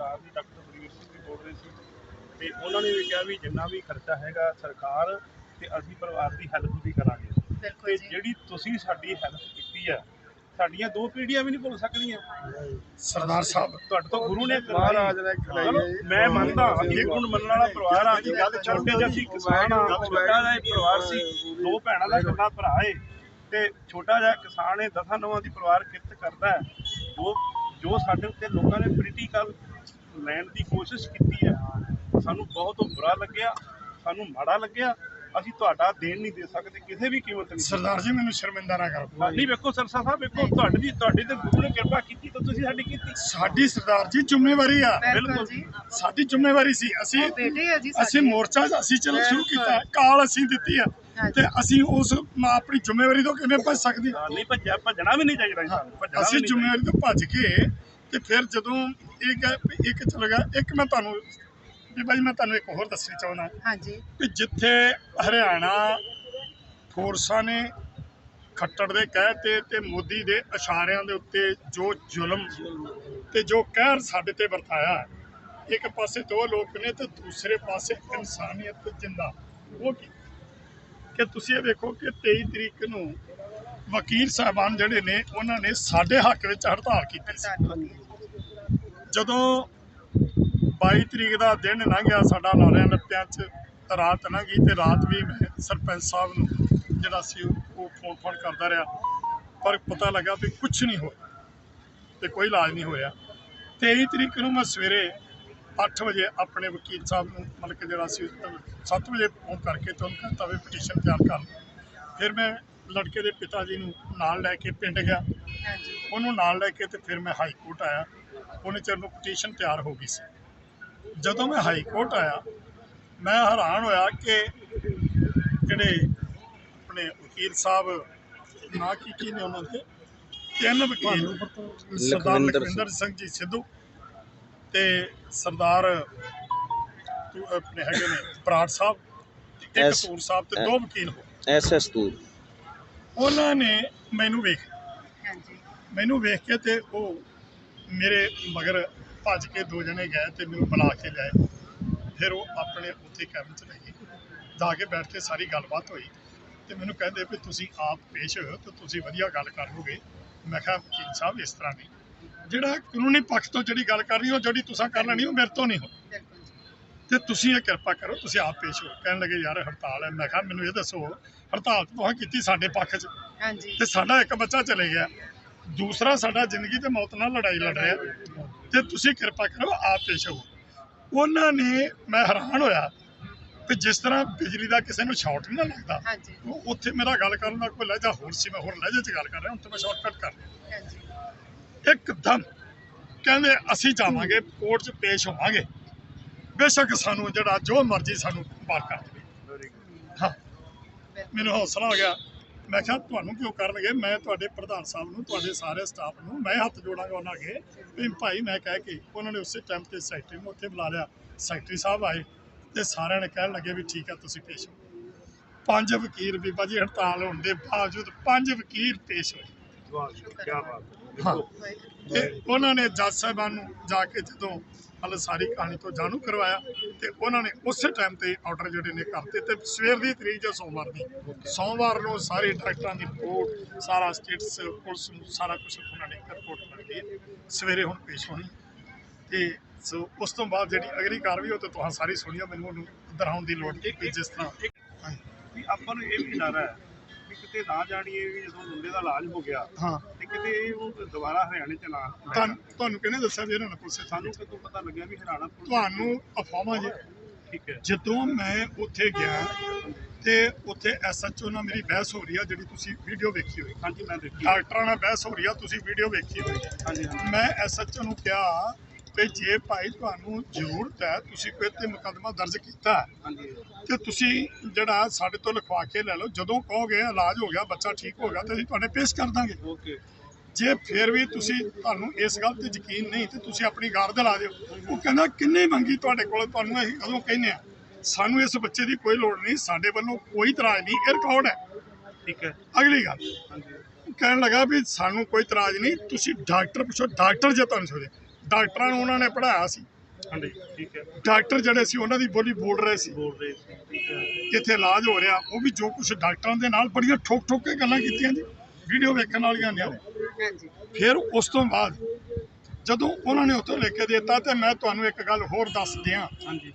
ਸਰਕਾਰ ਦੀ ਡਾਕਟਰ ਬਲਵੀਰ ਸਿੰਘ ਵੀ ਬੋਲ ਰਹੇ ਸੀ ਤੇ ਉਹਨਾਂ ਨੇ ਵੀ ਕਿਹਾ ਵੀ ਜਿੰਨਾ ਵੀ ਖਰਚਾ ਹੈਗਾ ਸਰਕਾਰ ਤੇ ਅਸੀਂ ਪਰਿਵਾਰ ਦੀ ਹੈਲਪ ਵੀ ਕਰਾਂਗੇ। ਬਿਲਕੁਲ ਤੇ ਜੀ। ਜਿਹੜੀ ਤੁਸੀਂ ਸਾਡੀ ਹੈਲਪ ਕੀਤੀ ਹੈ ਸਾਡੀਆਂ ਦੋ ਪੀੜ੍ਹੀਆਂ ਵੀ ਨਹੀਂ ਭੁੱਲ ਸਕਦੀਆਂ। ਸਰਦਾਰ ਸਾਹਿਬ। ਤੁਹਾਡੇ ਤੋਂ ਗੁਰੂ ਨੇ ਮਹਾਰਾਜ ਨੇ ਹੈ। ਮੈਂ ਮੰਨਦਾ ਅਸੀਂ ਗੁਣ ਮੰਨਣ ਵਾਲਾ ਪਰਿਵਾਰ ਆ। ਅਸੀਂ ਗੱਲ ਛੋਟੇ ਜਿਹੇ ਅਸੀਂ ਕਿਸਾਨ ਆ। ਛੋਟਾ ਜਿਹਾ ਪਰਿਵਾਰ ਸੀ। ਦੋ ਭੈਣਾਂ ਦਾ ਇਕੱਲਾ ਭਰਾ ਏ। ਤੇ ਛੋਟਾ ਜਿਹਾ ਕਿਸਾਨ ਏ ਦਸਾਂ ਨਵਾਂ ਦੀ ਪਰਿਵਾਰ ਕਿਰਤ ਕਰਦਾ ਹੈ ਜੋ ਜੋ ਸਾਡੇ ਉੱਤੇ ਲੋਕਾਂ ਨੇ ਪੋਲੀਟੀਕਲ ਲੈਣ ਦੀ ਕੋਸ਼ਿਸ਼ ਕੀਤੀ ਹੈ। ਸਾਨੂੰ ਬਹੁਤ ਬੁਰਾ ਲੱਗਿਆ ਸਾਨੂੰ ਮਾੜਾ ਲੱਗਿਆ। ਅਸੀਂ ਤੁਹਾਡਾ ਦੇਣ ਨਹੀਂ ਦੇ ਸਕਦੇ ਕਿਸੇ ਵੀ ਕੀਮਤ ਨਹੀਂ ਸਰਦਾਰ ਜੀ ਮੈਨੂੰ ਸ਼ਰਮਿੰਦਾ ਨਾ ਕਰੋ। ਨਹੀਂ ਵੇਖੋ ਸਰਸਾ ਸਾਹਿਬ ਵੇਖੋ ਤੁਹਾਡੀ ਦੀ ਤੁਹਾਡੀ ਤੇ ਗੁਰੂ ਨੇ ਕਿਰਪਾ ਕੀਤੀ ਤਾਂ ਤੁਸੀਂ ਸਾਡੀ ਕੀਤੀ। ਸਾਡੀ ਸਰਦਾਰ ਜੀ ਜ਼ਿੰਮੇਵਾਰੀ ਆ। ਬਿਲਕੁਲ। ਜੀ ਸਾਡੀ ਜ਼ਿੰਮੇਵਾਰੀ ਸੀ। ਅਸੀਂ ਉਹ ਬੇਟੇ ਆ ਜੀ ਅਸੀਂ। ਮੋਰਚਾ ਅਸੀਂ ਚਲੋ ਸ਼ੁਰੂ। ਕੀਤਾ ਕਾਲ ਅਸੀਂ ਦਿੱਤੀ ਆ। ਤੇ ਅਸੀਂ ਉਸ ਮ- ਆਪਣੀ ਜ਼ਿੰਮੇਵਾਰੀ ਤੋਂ ਕਿਵੇਂ ਭੱਜ ਸਕਦੇ? ਨਹੀਂ ਭੱਜਿਆ ਭੱਜਣਾ ਵੀ ਨਹੀਂ ਚਾਹੀਦਾ ਅਸੀਂ ਜ਼ਿੰਮੇਵਾਰੀ ਤੋਂ ਭੱਜ ਕੇ ਤੇ ਫਿਰ ਜਦੋਂ ਇਹ ਗਿਆ ਇੱਕ ਚਲ ਗਿਆ ਇੱਕ ਮੈਂ ਤੁਹਾਨੂੰ ਵੀ ਬਾਈ ਮੈਂ ਤੁਹਾਨੂੰ ਇੱਕ ਹੋਰ ਦੱਸਣੀ ਚਾਹੁੰਦਾ। ਹਾਂਜੀ। ਕਿ ਜਿੱਥੇ ਹਰਿਆਣਾ ਫੋਰਸਾਂ ਨੇ ਖੱਟੜ ਦੇ ਕਹਿ ਤੇ ਤੇ ਮੋਦੀ ਦੇ ਇਸ਼ਾਰਿਆਂ ਦੇ ਉੱਤੇ ਜੋ ਜ਼ੁਲਮ ਤੇ ਜੋ ਕਹਿਰ ਸਾਡੇ ਤੇ ਵਰਤਾਇਆ ਹੈ, ਇੱਕ ਪਾਸੇ ਦੋ ਲੋਕ ਨੇ ਤੇ ਦੂਸਰੇ ਪਾਸੇ ਇਨਸਾਨੀਅਤ ਜਿੰਦਾ। ਉਹ ਕੀ? ਕਿ ਤੁਸੀਂ ਇਹ ਵੇਖੋ ਕਿ 23 ਤਰੀਕ ਨੂੰ ਵਕੀਲ ਸਾਹਿਬਾਨ ਜਿਹੜੇ ਨੇ ਉਹਨਾਂ ਨੇ ਸਾਡੇ ਹੱਕ ਵਿੱਚ ਹੜਤਾਲ ਕੀਤੀ ਸੀ। ਹੜਤਾਲ ਕੀਤੀ। ਜਦੋਂ 22 ਤਰੀਕ ਦਾ ਦਿਨ ਲੰਘਿਆ ਸਾਡਾ ਲਾਰਿਆਂ ਲੱਪਿਆਂ 'ਚ ਰਾਤ ਲੰਘੀ ਤੇ ਰਾਤ ਵੀ ਮੈਂ ਸਰਪੰਚ ਸਾਹਿਬ ਨੂੰ ਜਿਹੜਾ ਸੀ ਉਹ ਫੋਨ ਫੋਨ ਕਰਦਾ ਰਿਹਾ। ਪਰ ਪਤਾ ਲੱਗਾ ਵੀ ਕੁਝ ਨਹੀਂ ਹੋਇਆ ਤੇ ਕੋਈ ਇਲਾਜ ਨਹੀਂ ਹੋਇਆ। 23 ਤਰੀਕ ਨੂੰ ਮੈਂ ਸਵੇਰੇ 8 ਵਜੇ ਆਪਣੇ ਵਕੀਲ ਸਾਹਿਬ ਨੂੰ ਮਤਲਬ ਕਿ ਜਿਹੜਾ ਸੀ 7 ਵਜੇ ਫੋਨ ਕਰਕੇ ਤੇ ਉਹਨੂੰ ਕਹਿੰਦਾ ਵੀ ਪਟੀਸ਼ਨ ਤਿਆਰ ਕਰ। ਫਿਰ ਮੈਂ ਲੜਕੇ ਦੇ ਪਿਤਾ ਜੀ ਨੂੰ ਨਾਲ ਲੈ ਕੇ ਪਿੰਡ ਗਿਆ। ਹਾਂਜੀ। ਉਹਨੂੰ ਨਾਲ ਲੈ ਕੇ ਤੇ ਫਿਰ ਮੈਂ ਹਾਈ ਕੋਰਟ ਆਇਆ। ਉਹਨੇ ਚਿਰ ਨੂੰ ਪਟੀਸ਼ਨ ਤਿਆਰ ਹੋ ਗਈ ਸੀ। ਜਦੋਂ ਮੈਂ ਹਾਈ ਕੋਰਟ ਆਇਆ ਮੈਂ ਹੈਰਾਨ ਹੋਇਆ ਕਿ ਜਿਹੜੇ ਆਪਣੇ ਵਕੀਲ ਸਾਹਿਬ ਨਾ ਕੀ ਕੀ ਨੇ ਉਹਨਾਂ ਦੇ ਤਿੰਨ ਵਕੀਲ ਸਰਦਾਰ ਲਖਵਿੰਦਰ ਸਿੰਘ। ਜੀ ਸਿੱਧੂ ਤੇ ਸਰਦਾਰ ਆਪਣੇ ਹੈਗੇ ਨੇ ਬਰਾੜ ਸਾਹਿਬ ਤੇ ਇੱਕ ਤੂਰ ਸਾਹਿਬ ਤੇ ਦੋ ਵਕੀਲ ਹੋ ਐਸ ਐਸ ਤੂਰ। ਉਹਨਾਂ ਨੇ ਮੈਨੂੰ ਵੇਖ ਹਾਂਜੀ। ਮੈਨੂੰ ਵੇਖ ਕੇ ਤੇ ਉਹ ਮੇਰੇ ਮਗਰ ਭੱਜ ਕੇ ਦੋ ਜਣੇ ਗਏ ਤੇ ਮੈਨੂੰ ਬੁਲਾ ਕੇ ਲਿਆਏ। ਫਿਰ ਉਹ ਆਪਣੇ ਉੱਥੇ ਕੈਬਨ ਚ ਲੈ ਗਏ। ਜਾ ਕੇ ਬੈਠ ਕੇ ਸਾਰੀ ਗੱਲਬਾਤ ਹੋਈ ਤੇ ਮੈਨੂੰ ਕਹਿੰਦੇ ਵੀ ਤੁਸੀਂ ਆਪ ਪੇਸ਼ ਹੋਇਓ ਤੇ ਤੁਸੀਂ ਵਧੀਆ ਗੱਲ ਕਰ ਲੋਗੇ ਮੈਂ ਕਿਹਾ ਵਕੀਲ ਸਾਹਿਬ ਇਸ ਤਰ੍ਹਾਂ ਨਹੀਂ। ਜਿਹੜਾ ਕਾਨੂੰਨੀ ਪੱਖ ਤੋਂ ਜਿਹੜੀ ਗੱਲ ਕਰ ਰਹੀ ਹੋ ਜਿਹੜੀ ਤੁਸੀਂ ਕਰ ਲੈਣੀ ਉਹ ਮੇਰੇ ਤੋਂ ਨਹੀਂ ਹੋ। ਤੇ ਤੁਸੀਂ ਇਹ ਕਿਰਪਾ ਕਰੋ ਤੁਸੀਂ ਆਪ ਪੇਸ਼ ਹੋ ਕਹਿਣ ਲੱਗੇ ਯਾਰ ਹੜਤਾਲ ਹੈ। ਮੈਂ ਕਿਹਾ ਮੈਨੂੰ ਇਹ ਦੱਸੋ ਹੜਤਾਲ ਤੁਸੀਂ ਕੀਤੀ ਸਾਡੇ ਪੱਖ 'ਚ। ਹਾਂਜੀ। ਤੇ ਸਾਡਾ ਇੱਕ ਬੱਚਾ ਚਲੇ ਗਿਆ। ਦੂਸਰਾ ਸਾਡਾ ਜ਼ਿੰਦਗੀ ਤੇ ਮੌਤ ਨਾਲ ਲੜਾਈ ਲੜ ਰਿਹਾ। ਤੇ ਤੁਸੀਂ ਕਿਰਪਾ ਕਰੋ ਆਪ ਪੇਸ਼ ਹੋ ਉਹਨਾਂ ਨੇ ਮੈਂ ਹੈਰਾਨ ਹੋਇਆ ਕਿ ਜਿਸ ਤਰ੍ਹਾਂ ਬਿਜਲੀ ਦਾ ਕਿਸੇ ਨੂੰ ਸ਼ਾਰਟ ਨਹੀਂ ਨਾ ਲੱਗਦਾ। ਉੱਥੇ ਮੇਰਾ ਗੱਲ ਕਰਨ ਦਾ ਕੋਈ ਲਹਿਜਾ ਹੋਰ ਸੀ ਮੈਂ ਹੋਰ ਲਹਿਜੇ 'ਚ ਗੱਲ ਕਰ ਰਿਹਾ ਹੁਣ ਤਾਂ ਮੈਂ ਸ਼ਾਰਟਕਟ ਕਰ ਰਿਹਾ। ਇੱਕਦਮ ਕਹਿੰਦੇ ਅਸੀਂ ਜਾਵਾਂਗੇ ਕੋਰਟ 'ਚ ਪੇਸ਼ ਹੋਵਾਂਗੇ। ਬੇਸ਼ੱਕ ਸਾਨੂੰ ਜਿਹੜਾ ਜੋ ਮਰਜ਼ੀ ਸਾਨੂੰ ਬਾਹਰ ਕਰ ਦੇਵੇ। ਹਾਂ। ਮੈਨੂੰ ਹੌਸਲਾ ਹੋ ਗਿਆ। ਮੈਂ ਕਿਹਾ ਤੁਹਾਨੂੰ ਕਿਉਂ ਕਰਨਗੇ? ਮੈਂ ਤੁਹਾਡੇ ਪ੍ਰਧਾਨ ਸਾਹਿਬ ਨੂੰ, ਤੁਹਾਡੇ ਸਾਰੇ ਸਟਾਫ ਨੂੰ ਮੈਂ ਹੱਥ ਜੋੜਾਂਗਾ ਉਹਨਾਂ ਅੱਗੇ ਵੀ ਭਾਈ ਮੈਂ ਕਹਿ ਕੇ ਉਹਨਾਂ ਨੇ ਉਸੇ ਟਾਈਮ ਤੇ ਸੈਕਟਰੀ ਨੂੰ ਉੱਥੇ ਬੁਲਾ ਲਿਆ। ਸੈਕਟਰੀ ਸਾਹਿਬ ਆਏ ਤੇ ਸਾਰਿਆਂ ਨੇ ਕਹਿਣ ਲੱਗੇ ਵੀ ਠੀਕ ਆ, ਤੁਸੀਂ ਪੇਸ਼ ਹੋ। ਪੰਜ ਵਕੀਲ ਬੀਬਾ ਜੀ ਹੜਤਾਲ ਹੋਣ ਦੇ ਬਾਵਜੂਦ ਪੰਜ ਵਕੀਲ ਪੇਸ਼ ਹੋਏ। ਵਾਹ ਕੀ ਬਾਤ ਹਾਂ। ਤੇ ਉਹਨਾਂ ਨੇ ਜੱਜ ਸਾਹਿਬਾਨ ਨੂੰ ਜਾ ਕੇ ਜਦੋਂ ਹਲ ਸਾਰੀ ਕਹਾਣੀ ਤੋਂ ਜਾਣੂ ਕਰਵਾਇਆ ਤੇ ਉਹਨਾਂ ਨੇ ਉਸੇ ਟਾਈਮ ਤੇ ਆਰਡਰ ਜਿਹੜੇ ਨੇ ਕਰਤੇ ਤੇ ਸਵੇਰ ਦੀ ਤਰੀਕ ਜੋ ਸੋਮਵਾਰ ਦੀ ਸੋਮਵਾਰ ਨੂੰ ਸਾਰੇ ਡਾਕਟਰਾਂ ਦੀ ਰਿਪੋਰਟ ਸਾਰਾ ਸਟੇਟਸ ਪੁਲਿਸ ਨੂੰ ਸਾਰਾ ਕੁਝ ਉਹਨਾਂ ਨੇ ਰਿਪੋਰਟ ਬਣ ਗਈ ਹੈ। ਸਵੇਰੇ ਹੁਣ ਪੇਸ਼ ਹੋਣੀ ਤੇ ਸੋ ਉਸ ਤੋਂ ਬਾਅਦ ਜਿਹੜੀ ਅਗਲੀ ਕਾਰਵਾਈ ਉਹ ਤੇ ਤੁਹਾਨੂੰ ਸਾਰੀ ਸੁਣੀਓ ਮੈਨੂੰ ਉਹਨੂੰ ਦੁਹਰਾਉਣ ਦੀ ਲੋੜ ਨਹੀਂ ਕਿ ਜਿਸ ਤਰ੍ਹਾਂ ਵੀ ਆਪਾਂ ਨੂੰ ਇਹ ਵੀ ਡਰ ਹੈ ਵੀ ਕਿਤੇ ਨਾ ਜਾਣੀਏ ਵੀ ਜਦੋਂ ਮੁੰਡੇ ਦਾ ਇਲਾਜ ਹੋ ਗਿਆ ਹਾਂ। ਤੇ ਕਿਤੇ ਇਹ ਦੁਬਾਰਾ ਹਰਿਆਣੇ ਚ ਨਾ ਤੁਹਾਨੂੰ ਤੁਹਾਨੂੰ ਕਿਹਨੇ ਦੱਸਿਆ ਵੀ ਇਹਨਾਂ ਨੇ ਪੁਲਿਸ ਸਾਨੂੰ ਕਦੋਂ ਪਤਾ ਲੱਗਿਆ ਵੀ ਹਰਿਆਣਾ ਪੁਲਿਸ ਤੁਹਾਨੂੰ ਅਫਵਾਹਾਂ ਜੀ। ਠੀਕ ਹੈ। ਜਦੋਂ ਮੈਂ ਉੱਥੇ ਗਿਆ ਤੇ ਉੱਥੇ ਐਸਐਚਓ ਨਾਲ ਮੇਰੀ ਬਹਿਸ ਹੋ ਰਹੀ ਆ ਜਿਹੜੀ ਤੁਸੀਂ ਵੀਡੀਓ ਵੇਖੀ ਹੋਈ। ਹਾਂਜੀ ਮੈਂ ਦੇਖੀ। ਡਾਕਟਰਾਂ ਨਾਲ ਬਹਿਸ ਹੋ ਰਹੀ ਆ ਤੁਸੀਂ ਵੀਡੀਓ ਵੇਖੀ ਹੋਈ। ਹਾਂਜੀ ਹਾਂਜੀ। ਮੈਂ ਐਸਐਚਓ ਨੂੰ ਕਿਹਾ ਕਿ ਜੇ ਭਾਈ ਤੁਹਾਨੂੰ ਜ਼ਰੂਰਤ ਹੈ ਤੁਸੀਂ ਕੋਈ ਤੇ ਮੁਕੱਦਮਾ ਦਰਜ ਕੀਤਾ ਤੇ ਤੁਸੀਂ ਜਿਹੜਾ ਸਾਡੇ ਤੋਂ ਲਿਖਵਾ ਕੇ ਲੈ ਲਓ ਜਦੋਂ ਕਹੋਗੇ ਇਲਾਜ ਹੋ ਗਿਆ ਬੱਚਾ ਠੀਕ ਹੋ ਗਿਆ ਤੇ ਅਸੀਂ ਤੁਹਾਡੇ ਪੇਸ਼ ਕਰ ਦਾਂਗੇ। ਓਕੇ। ਜੇ ਫਿਰ ਵੀ ਤੁਸੀਂ ਤੁਹਾਨੂੰ ਇਸ ਗੱਲ ਤੇ ਯਕੀਨ ਨਹੀਂ ਤੇ ਤੁਸੀਂ ਆਪਣੀ ਗਾਰਦ ਲਾ ਦਿਓ। ਉਹ ਕਹਿੰਦਾ ਕਿੰਨੇ ਮੰਗੀ ਤੁਹਾਡੇ ਕੋਲ? ਤੁਹਾਨੂੰ ਅਸੀਂ ਕਦੋਂ ਕਹਿੰਦੇ ਆ ਸਾਨੂੰ ਇਸ ਬੱਚੇ ਦੀ ਕੋਈ ਲੋੜ ਨਹੀਂ ਸਾਡੇ ਵੱਲੋਂ ਕੋਈ ਇਤਰਾਜ਼ ਨਹੀਂ ਇਹ ਰਿਕਾਰਡ ਹੈ। ਠੀਕ ਹੈ। ਅਗਲੀ ਗੱਲ। ਕਹਿਣ ਲੱਗਾ ਵੀ ਸਾਨੂੰ ਕੋਈ ਇਤਰਾਜ਼ ਨਹੀਂ ਤੁਸੀਂ ਡਾਕਟਰ ਪੁੱਛੋ ਡਾਕਟਰ ਜੇ ਤੁਹਾਨੂੰ ਸੋਦੇ ਡਾਕਟਰਾਂ ਨੂੰ ਉਹਨਾਂ ਨੇ ਪੜ੍ਹਾਇਆ ਸੀ। ਹਾਂਜੀ ਠੀਕ ਹੈ। ਡਾਕਟਰ ਜਿਹੜੇ ਸੀ ਉਹਨਾਂ ਦੀ ਬੋਲੀ ਬੋਲ ਰਹੇ ਸੀ। ਬੋਲ ਰਹੇ ਸੀ ਠੀਕ ਹੈ। ਕਿੱਥੇ ਇਲਾਜ ਹੋ ਰਿਹਾ ਉਹ ਵੀ ਜੋ ਕੁਝ ਡਾਕਟਰਾਂ ਦੇ ਨਾਲ ਬੜੀਆਂ ਠੋਕ ਠੋਕ ਕੇ ਗੱਲਾਂ ਕੀਤੀਆਂ ਜੀ ਵੀਡੀਓ ਵੇਖਣ ਵਾਲੀਆਂ ਨੇ। ਹਾਂਜੀ। ਫਿਰ ਉਸ ਤੋਂ ਬਾਅਦ ਜਦੋਂ ਉਹਨਾਂ ਨੇ ਉੱਥੋਂ ਲਿਖ ਕੇ ਦਿੱਤਾ ਤੇ ਮੈਂ ਤੁਹਾਨੂੰ ਇੱਕ ਗੱਲ ਹੋਰ ਦੱਸ ਦਿਆਂ। ਹਾਂਜੀ।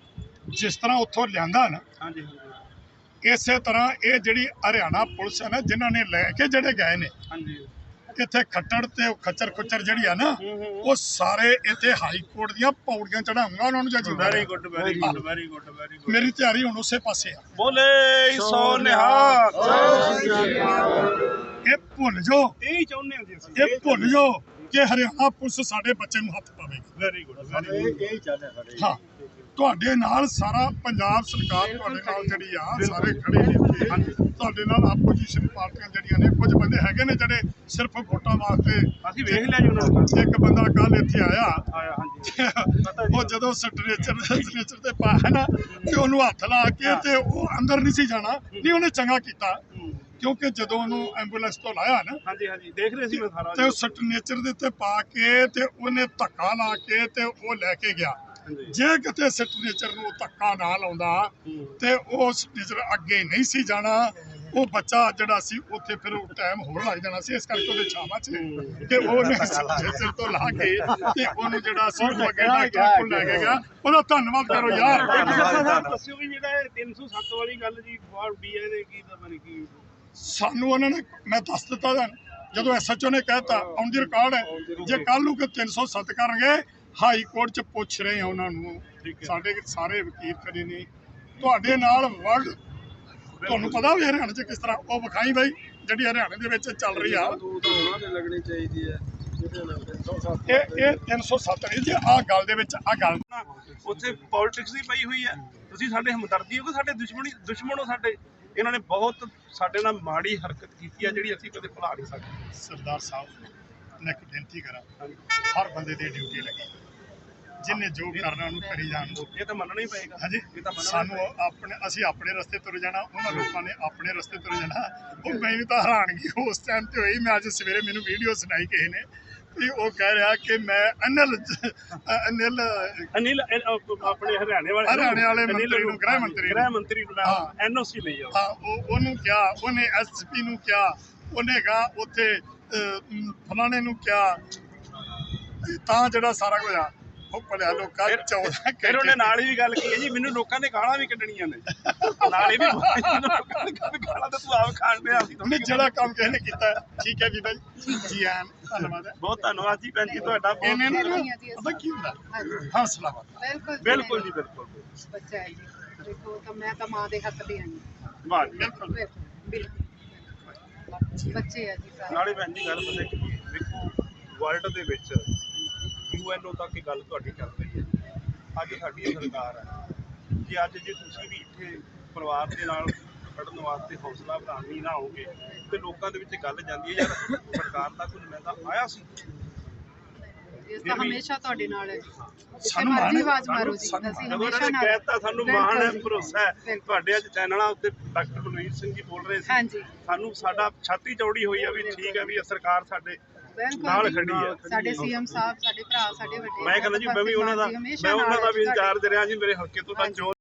ਜਿਸ ਤਰ੍ਹਾਂ ਉੱਥੋਂ ਲਿਆਂਦਾ ਨਾ ਹਾਂਜੀ ਹਾਂਜੀ। ਇਸੇ ਤਰ੍ਹਾਂ ਇਹ ਜਿਹੜੀ ਹਰਿਆਣਾ ਪੁਲਿਸ ਹੈ ਨਾ ਜਿਨ੍ਹਾਂ ਨੇ ਲੈ ਕੇ ਜਿਹੜੇ ਗਏ ਨੇ ਹਾਂਜੀ। ਇੱਥੇ ਖੱਟੜ ਤੇ ਉਹ ਖੱਚਰ ਖੁੱਚਰ ਜਿਹੜੀ ਆ ਨਾ ਉਹ ਸਾਰੇ ਇੱਥੇ ਹਾਈ ਕੋਰਟ ਦੀਆਂ ਪੌੜੀਆਂ ਚੜਾਉਂਗਾ ਉਹਨਾਂ ਨੂੰ ਜਾਂ ਜਿਉਂਦਾ very. Good very good very good very good very ਤਿਆਰੀ ਹੁਣ ਉਸੇ ਪਾਸੇ ਆ। ਬੋਲੇ ਸੋ ਨਿਹਾਲ। ਇਹ ਭੁੱਲ ਜਾਓ। ਇਹ ਚਾਹੁੰਦੇ ਹਾਂ ਜੀ ਅਸੀਂ। ਇਹ ਭੁੱਲ ਜਾਓ। ਕਿ ਹਰਿਆਣਾ ਪੁਲਿਸ ਸਾਡੇ ਬੱਚੇ ਨੂੰ ਹੱਥ ਪਾਵੇਗੀ ਵੈਰੀ ਗੁੱਡ ਵੈਰੀ ਗੁੱਡ ਹਾਂ। ਤੁਹਾਡੇ ਨਾਲ ਸਾਰਾ ਪੰਜਾਬ ਸਰਕਾਰ ਤੁਹਾਡੇ ਨਾਲ ਜਿਹੜੀ ਆ ਸਾਰੇ ਖੜੇ ਨੇ। ਇੱਥੇ। ਹਾਂਜੀ। ਤੁਹਾਡੇ ਨਾਲ ਆਪੋਜੀਸ਼ਨ ਪਾਰਟੀਆਂ ਜਿਹੜੀਆਂ ਨੇ ਕੁਝ ਬੰਦੇ ਹੈਗੇ ਨੇ ਜਿਹੜੇ ਸਿਰਫ ਵੋਟਾਂ ਵਾਸਤੇ ਅਸੀਂ ਵੇਖ ਲਿਆ ਜੀ ਉਹਨਾਂ ਨੂੰ। ਇੱਕ ਬੰਦਾ ਕੱਲ ਇੱਥੇ ਆਇਆ। ਆਇਆ ਹਾਂਜੀ। ਉਹ ਜਦੋਂ ਸਟ੍ਰੈਚਰ ਸਟ੍ਰੈਚਰ ਤੇ ਪਾਇਆ ਨਾ ਤੇ ਉਹਨੂੰ ਹੱਥ ਲਾ ਕੇ ਤੇ ਉਹ ਅੰਦਰ ਨਹੀਂ ਸੀ ਜਾਣਾ। ਨਹੀਂ ਉਹਨੇ ਚੰਗਾ ਕੀਤਾ। ਹੂੰ। ਕਿਉਂਕਿ ਜਦੋਂ ਉਹਨੂੰ ਐਂਬੂਲੈਂਸ ਤੋਂ ਲਾਇਆ ਨਾ ਹਾਂਜੀ ਹਾਂਜੀ ਦੇਖ ਰਹੇ ਸੀ ਮੈਂ ਸਾਰਾ ਤੇ ਉਹ ਸਟ੍ਰੈਚਰ ਦੇ ਉੱਤੇ ਪਾ ਕੇ ਤੇ ਉਹਨੇ ਧੱਕਾ ਲਾ ਕੇ ਤੇ ਉਹ ਲੈ ਕੇ ਗਿਆ। ਹਾਂਜੀ। ਜੇ ਕਿਤੇ ਸਟ੍ਰੈਚਰ ਨੂੰ ਧੱਕਾ ਨਾ ਲਾਉਂਦਾ। ਤੇ ਉਹ ਸਟ੍ਰੈਚਰ ਅੱਗੇ ਨਹੀਂ ਸੀ ਜਾਣਾ ਉਹ ਬੱਚਾ ਜਿਹੜਾ ਸੀ ਉੱਥੇ ਫਿਰ ਉਹ ਟਾਈਮ ਹੋਰ ਲੱਗ ਜਾਣਾ ਸੀ ਇਸ ਕਰਕੇ ਉਹਦੇ ਛਾਵਾਂ 'ਚ ਕਿ ਉਹਨੇ ਸਟ੍ਰੈਚਰ ਤੋਂ ਲਾ ਕੇ ਤੇ ਉਹਨੂੰ ਜਿਹੜਾ ਸੀ ਉਹ ਅੱਗੇ ਡਾਕਟਰ ਕੋਲ ਲੈ ਕੇ ਗਿਆ। ਉਹਦਾ ਧੰਨਵਾਦ ਕਰੋ ਯਾਰ। ਦੱਸਿਓ ਵੀ ਜਿਹੜਾ ਇਹ 307 ਵਾਲੀ ਗੱਲ ਜੀ ਡੀ ਦੇ ਕੀ ਤਾਂ ਬਣੀ ਕੀ। ਸਾਨੂੰ ਉਹਨਾਂ ਨੇ ਮੈਂ ਦੱਸ ਦਿੱਤਾ ਜਦੋਂ ਐਸਐਚਓ ਨੇ ਕਹਿਤਾ ਔਨ ਦੀ ਰਿਕਾਰਡ ਹੈ ਜੇ ਕੱਲ ਨੂੰ ਕਿ 307 ਕਰਨਗੇ ਹਾਈ ਕੋਰਟ 'ਚ ਪੁੱਛ ਰਹੇ ਆ ਉਹਨਾਂ ਨੂੰ। ਸਾਡੇ ਸਾਰੇ ਵਕੀਲ ਖੜੇ ਨੇ। ਤੁਹਾਡੇ ਨਾਲ ਵਰਲਡ ਤੁਹਾਨੂੰ ਪਤਾ ਵੀ ਹਰਿਆਣਾ 'ਚ ਕਿਸ ਤਰ੍ਹਾਂ ਉਹ ਵਿਖਾਈ ਬਾਈ ਜਿਹੜੀ ਹਰਿਆਣੇ ਦੇ ਵਿੱਚ ਚੱਲ ਰਹੀ ਆ। ਲੱਗਣੀ ਚਾਹੀਦੀ ਹੈ ਇਹ ਇਹ 307 ਨਹੀਂ ਜੀ ਆ ਗੱਲ ਦੇ ਵਿੱਚ ਆ ਗੱਲ ਨਾ, ਉੱਥੇ ਪੋਲਿਟਿਕਸ ਦੀ ਪਈ ਹੋਈ ਹੈ। ਤੁਸੀਂ ਸਾਡੇ ਹਮਦਰਦੀ ਹੋ ਕਿ ਸਾਡੇ ਦੁਸ਼ਮਣੀ ਦੁਸ਼ਮਣ ਹੋ ਸਾਡੇ? ਇਹਨਾਂ ਨੇ ਬਹੁਤ ਸਾਡੇ ਨਾਲ ਮਾੜੀ ਹਰਕਤ ਕੀਤੀ ਹੈ ਜਿਹੜੀ ਅਸੀਂ ਕਦੇ ਭੁਲਾ ਨਹੀਂ ਸਕਦੇ। ਸਰਦਾਰ ਸਾਹਿਬ ਮੈਂ ਇੱਕ ਬੇਨਤੀ ਕਰਾਂ। ਹਰ ਬੰਦੇ ਦੀ ਡਿਊਟੀ ਲੱਗੀ। ਜਿੰਨੇ ਜੋ ਕਰਨਾ ਉਹਨੂੰ ਕਰੀ ਜਾਣ ਦਿਓ। ਇਹ ਤਾਂ ਮੰਨਣਾ ਹੀ ਪਏਗਾ। ਹਾਂਜੀ। ਇਹ ਤਾਂ ਮੰਨਣਾ ਸਾਨੂੰ। ਆਪਣੇ ਅਸੀਂ ਆਪਣੇ ਰਸਤੇ ਤੁਰ ਜਾਣਾ ਉਹਨਾਂ ਲੋਕਾਂ ਨੇ ਆਪਣੇ ਰਸਤੇ ਤੁਰ ਜਾਣਾ। ਉਹ ਮੈਨੂੰ ਤਾਂ ਹੈਰਾਨਗੀ ਉਸ ਟਾਈਮ ਤੇ ਹੋਈ ਮੈਂ ਅੱਜ ਸਵੇਰੇ ਮੈਨੂੰ ਵੀਡੀਓ ਸੁਣਾਈ ਕਿਸੇ ਨੇ। ਵੀ ਉਹ ਕਹਿ ਰਿਹਾ ਕਿ ਮੈਂ ਅਨਿਲ ਅਨਿਲ ਅਨਿਲ ਆਪਣੇ ਹਰਿਆਣੇ ਵਾਲੇ ਹਰਿਆਣੇ ਵਾਲੇ ਮੰਤਰੀ ਨੂੰ, ਗ੍ਰਹਿ ਮੰਤਰੀ। ਗ੍ਰਹਿ ਮੰਤਰੀ ਨੂੰ ਹਾਂ। ਐਨਓਸੀ ਲਈ ਆਓ ਹਾਂ ਉਹ ਉਹਨੂੰ ਕਿਹਾ ਉਹਨੇ ਐਸਪੀ ਨੂੰ ਕਿਹਾ ਉਹਨੇ ਕਹਾ ਉੱਥੇ ਫਲਾਣੇ ਨੂੰ ਕਿਹਾ ਤੇ ਜਿਹੜਾ ਸਾਰਾ ਕੁਝ ਆ ਉਹ ਭਲਿਆ ਲੋਕਾਂ ਫਿਰ- 14 ਫਿਰ ਉਹਨੇ ਨਾਲ ਹੀ ਵੀ ਗੱਲ ਕੀਤੀ ਜੀ ਮੈਨੂੰ ਲੋਕਾਂ ਨੇ ਗਾਲਾਂ ਵੀ ਕੱਢਣੀਆਂ ਨੇ। ਨਾਲ ਹੀ ਵੀ ਲੋਕਾਂ ਨੇ ਗਾਲਾਂ ਤਾਂ ਤੂੰ ਆਪ ਖਾਣ ਅਸੀਂ ਉਹਨੇ ਜਿਹੜਾ ਕੰਮ ਕਿਸੇ ਨੇ ਕੀਤਾ ਠੀਕ ਹੈ ਜੀ ਜੀ ਆਨ ਧੰਨਵਾਦ। ਬਹੁਤ ਧੰਨਵਾਦ ਜੀ ਭੈਣ ਜੀ ਤੁਹਾਡਾ ਇਹਨੇ ਬਹੁਤ ਨਾ ਵਧੀਆ ਜੀ, ਅਸੀਂ- ਪਤਾ ਕੀ ਹੁੰਦਾ? ਹੌਸਲਾ ਬਿਲਕੁਲ ਬਿਲਕੁਲ ਜੀ ਬਿਲਕੁਲ। ਬੱਚਾ ਹੈ ਜੀ। ਦੇਖੋ ਤਾਂ ਮੈਂ ਤਾਂ ਮਾਂ ਦੇ ਹੱਕ ਦੀ ਆਈ ਵਾਹ ਜੀ ਬਿਲਕੁਲ। ਬਿਲਕੁਲ ਬਿਲਕੁਲ। ਬੱਚੇ ਆ ਜੀ ਸਾਰੇ। ਨਾਲੇ ਭੈਣ ਜੀ ਗੱਲ ਪਤਾ ਕੀ ਹੈ ਵੇਖੋ ਵਰਲਡ ਦੇ ਵਿੱਚ ਯੂਐਨਓ ਤੱਕ ਇਹ ਗੱਲ ਤੁਹਾਡੀ ਚੱਲ ਰਹੀ ਹੈ। ਅੱਜ ਸਾਡੀ ਸਰਕਾਰ ਹੈ ਜੇ ਅੱਜ ਜੇ ਤੁਸੀਂ ਵੀ ਇੱਥੇ ਪਰਿਵਾਰ ਦੇ ਨਾਲ ਖੜਨ ਵਾਸਤੇ ਹੌਸਲਾ ਲਈ ਨਾ ਹੋਗੇ ਤੇ ਲੋਕਾਂ ਦੇ ਵਿੱਚ ਗੱਲ ਜਾਂਦੀ ਹੈ ਯਾਰ ਸਰਕਾਰ ਦਾ ਕੋਈ ਨੁਮਾਇੰਦਾ ਆਇਆ ਸੀ? ਇਸ ਤਾਂ ਹਮੇਸ਼ਾ ਤੁਹਾਡੇ ਨਾਲ ਹੈ ਜੀ। ਜਿੱਥੇ ਸਾਨੂੰ ਮਰਜ਼ੀ ਮਾਣ ਹੈ, ਆਵਾਜ਼ ਮਾਰੋ ਜੀ। ਸਾਨੂੰ ਅਸੀਂ ਜਦੋਂ ਉਹਨਾਂ ਹਮੇਸ਼ਾ ਨੇ ਨਾਲ ਕਹਿਤਾ ਸਾਨੂੰ ਬਿਲਕੁਲ ਮਾਣ ਹੈ ਜੀ। ਭਰੋਸਾ ਹੈ। ਬਿਲਕੁਲ। ਤੁਹਾਡੇ ਅੱਜ ਚੈਨਲਾਂ ਉੱਤੇ ਡਾਕਟਰ ਬਲਵੀਰ ਸਿੰਘ ਜੀ ਬੋਲ ਰਹੇ ਸੀ। ਹਾਂਜੀ। ਸਾਨੂੰ ਸਾਡਾ ਛਾਤੀ ਚੌੜੀ ਹੋਈ ਆ ਵੀ ਠੀਕ ਹੈ ਵੀ ਇਹ ਸਰਕਾਰ ਸਾਡੇ ਬਿਲਕੁਲ ਨਾਲ ਜੀ। ਖੜੀ ਹੈ ਸਾਡੇ ਸੀਐਮ ਸਾਹਿਬ ਸਾਡੇ ਭਰਾ ਸਾਡੇ ਵੱਡੇ ਮੈਂ ਕਹਿੰਦਾ ਜੀ ਮੈਂ ਵੀ ਉਹਨਾਂ ਦਾ ਹਮੇਸ਼ਾ ਮੈਂ ਉਹਨਾਂ ਨਾਲ ਦਾ ਵੀ ਹੈ ਜੀ ਇੰਚਾਰਜ ਰਿਹਾ ਜੀ ਮੇਰੇ ਹਲਕੇ ਤੋਂ